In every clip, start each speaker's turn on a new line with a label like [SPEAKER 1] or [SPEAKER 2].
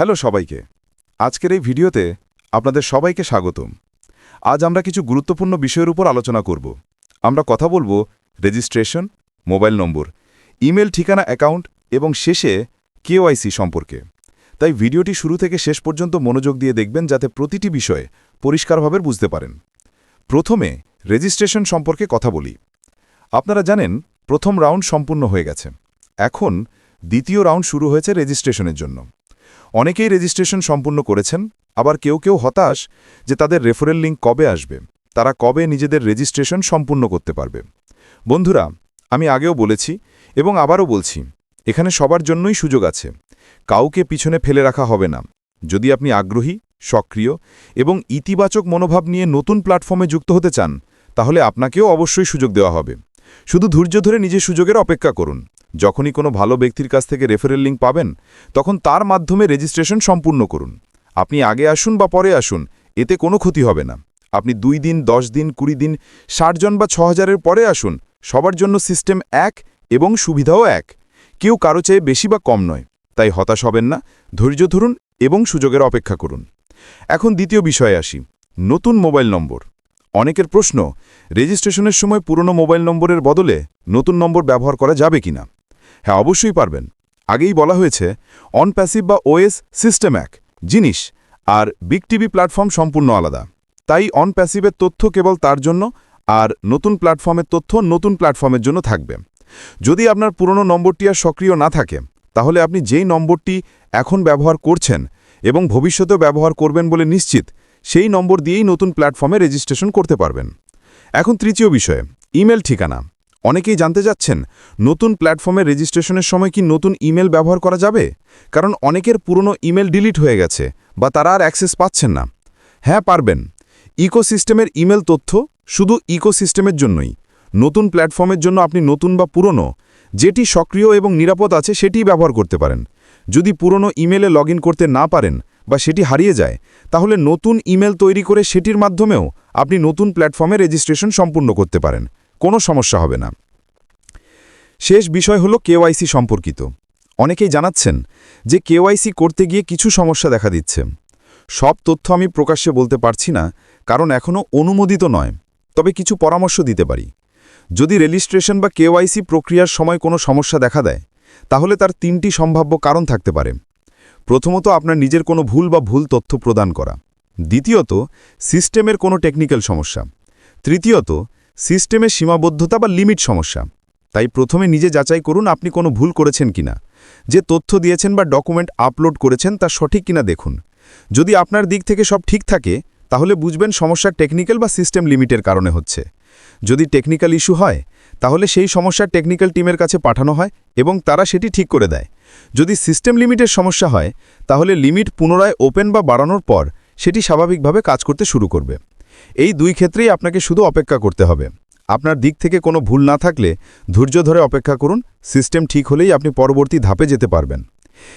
[SPEAKER 1] Hello সবাইকে। আজকের এই ভিডিওতে আপনাদের সবাইকে স্বাগতম। আজ আমরা কিছু গুরুত্বপূর্ণ বিষয়ের উপর আলোচনা করব। আমরা কথা বলব রেজিস্ট্রেশন, মোবাইল নম্বর, ইমেল ঠিকানা অ্যাকাউন্ট এবং শেষে কেওআইসি সম্পর্কে। তাই ভিডিওটি শুরু থেকে শেষ পর্যন্ত মনোযোগ দিয়ে দেখবেন যাতে প্রতিটি বিষয়ে পরিষ্কারভাবে বুঝতে পারেন। প্রথমে রেজিস্ট্রেশন সম্পর্কে কথা বলি। আপনারা জানেন, প্রথম রাউন্ড সম্পূর্ণ হয়ে গেছে। এখন দ্বিতীয় রাউন্ড শুরু হয়েছে রেজিস্ট্রেশনের জন্য। অনেকেই রেজিস্ট্রেশন সম্পূর্ণ করেছেন, আবার কেউ কেউ হতাশ যে তাদের রেফারেল লিঙ্ক কবে আসবে। তারা কবে নিজেদের রেজিস্ট্রেশন সম্পূর্ণ করতে পারবে। বন্ধুরা, আমি আগেও বলেছি এবং আবারও বলছি, এখানে সবার জন্যই সুযোগ আছে। কাউকে পিছনে ফেলে রাখা হবে না। যদি আপনি আগ্রহী, সক্রিয় এবং ইতিবাচক মনোভাব নিয়ে নতুন প্ল্যাটফর্মে যুক্ত হতে চান, তাহলে আপনাকেও অবশ্যই সুযোগ দেওয়া হবে। শুধু ধৈর্য ধরে নিজের সুযোগের অপেক্ষা করুন। যখনই কোনো ভালো ব্যক্তির কাছ থেকে রেফারেল লিঙ্ক পাবেন, তখন তার মাধ্যমে রেজিস্ট্রেশন সম্পূর্ণ করুন। আপনি আগে আসুন বা পরে আসুন, এতে কোনো ক্ষতি হবে না। আপনি দুই দিন, দশ দিন, কুড়ি দিন, ষাট জন বা ছ হাজারের পরে আসুন, সবার জন্য সিস্টেম এক এবং সুবিধাও এক। কেউ কারও চেয়ে বেশি বা কম নয়, তাই হতাশ হবেন না, ধৈর্য ধরুন এবং সুযোগের অপেক্ষা করুন। এখন দ্বিতীয় বিষয়ে আসি, নতুন মোবাইল নম্বর। অনেকের প্রশ্ন, রেজিস্ট্রেশনের সময় পুরনো মোবাইল নম্বরের বদলে নতুন নম্বর ব্যবহার করা যাবে কিনা? হ্যাঁ অবশ্যই পারবেন। আগেই বলা হয়েছে অন প্যাসিভ বা ওএস সিস্টেম এক, জিনিস, আর বিগ টিভি প্ল্যাটফর্ম সম্পূর্ণ আলাদা। তাই অন প্যাসিভের তথ্য কেবল তার জন্য, আর নতুন প্ল্যাটফর্মের তথ্য নতুন প্ল্যাটফর্মের জন্য থাকবে। যদি আপনার পুরনো নম্বরটি আর সক্রিয় না থাকে, তাহলে আপনি যেই নম্বরটি এখন ব্যবহার করছেন এবং ভবিষ্যতেও ব্যবহার করবেন বলে নিশ্চিত, সেই নম্বর দিয়েই নতুন প্ল্যাটফর্মে রেজিস্ট্রেশন করতে পারবেন। এখন তৃতীয় বিষয়ে ইমেল ঠিকানা। অনেকেই জানতে যাচ্ছেন নতুন প্ল্যাটফর্মে রেজিস্ট্রেশনের সময় কি নতুন ইমেল ব্যবহার করা যাবে? কারণ অনেকের পুরনো ইমেল ডিলিট হয়ে গেছে, বা তারা আর অ্যাক্সেস পাচ্ছেন না। হ্যাঁ পারবেন। ইকোসিস্টেমের ইমেল তথ্য শুধু ইকোসিস্টেমের জন্যই। নতুন প্ল্যাটফর্মের জন্য আপনি নতুন বা পুরনো, যেটি সক্রিয় এবং নিরাপদ আছে সেটিই ব্যবহার করতে পারেন। যদি পুরনো ইমেলে লগ করতে না পারেন বা সেটি হারিয়ে যায়, তাহলে নতুন ইমেল তৈরি করে সেটির মাধ্যমেও আপনি নতুন প্ল্যাটফর্মে রেজিস্ট্রেশন সম্পূর্ণ করতে পারেন। কোনো সমস্যা হবে না। শেষ বিষয় হল কেওয়াইসি সম্পর্কিত। অনেকেই জানাচ্ছেন যে কেওয়াইসি করতে গিয়ে কিছু সমস্যা দেখা দিচ্ছে। সব তথ্য আমি প্রকাশ্যে বলতে পারছি না, কারণ এখনও অনুমোদিত নয়। তবে কিছু পরামর্শ দিতে পারি। যদি রেজিস্ট্রেশন বা কেওয়াইসি প্রক্রিয়ার সময় কোনো সমস্যা দেখা দেয়, তাহলে তার তিনটি সম্ভাব্য কারণ থাকতে পারে। প্রথমত, আপনার নিজের কোনো ভুল বা ভুল তথ্য প্রদান করা। দ্বিতীয়ত, সিস্টেমের কোনো টেকনিক্যাল সমস্যা। তৃতীয়ত সিস্টেমের সীমাবদ্ধতা বা লিমিট সমস্যা। তাই প্রথমে নিজে যাচাই করুন আপনি কোনো ভুল করেছেন কিনা। যে তথ্য দিয়েছেন বা ডকুমেন্ট আপলোড করেছেন তা সঠিক কিনা দেখুন। যদি আপনার দিক থেকে সব ঠিক থাকে, তাহলে বুঝবেন সমস্যা টেকনিক্যাল বা সিস্টেম লিমিটের কারণে হচ্ছে। যদি টেকনিক্যাল ইস্যু হয়, তাহলে সেই সমস্যা টেকনিক্যাল টিমের কাছে পাঠানো হয় এবং তারা সেটি ঠিক করে দেয়। যদি সিস্টেম লিমিটের সমস্যা হয়, তাহলে লিমিট পুনরায় ওপেন বা বাড়ানোর পর সেটি স্বাভাবিকভাবে কাজ করতে শুরু করবে। এই দুই ক্ষেত্রেই আপনাকে শুধু অপেক্ষা করতে হবে। আপনার দিক থেকে কোনো ভুল না থাকলে ধৈর্য ধরে অপেক্ষা করুন, সিস্টেম ঠিক হলেই আপনি পরবর্তী ধাপে যেতে পারবেন।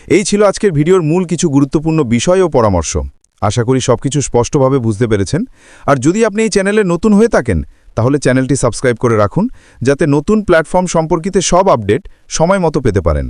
[SPEAKER 1] এই ছিল আজকের ভিডিওর মূল কিছু গুরুত্বপূর্ণ বিষয় ও পরামর্শ। আশা করি সবকিছু স্পষ্টভাবে বুঝতে পেরেছেন। আর যদি আপনি এই চ্যানেলে নতুন হয়ে থাকেন, তাহলে চ্যানেলটি সাবস্ক্রাইব করে রাখুন, যাতে নতুন প্ল্যাটফর্ম সম্পর্কিত সব আপডেট সময় মতো পেতে পারেন।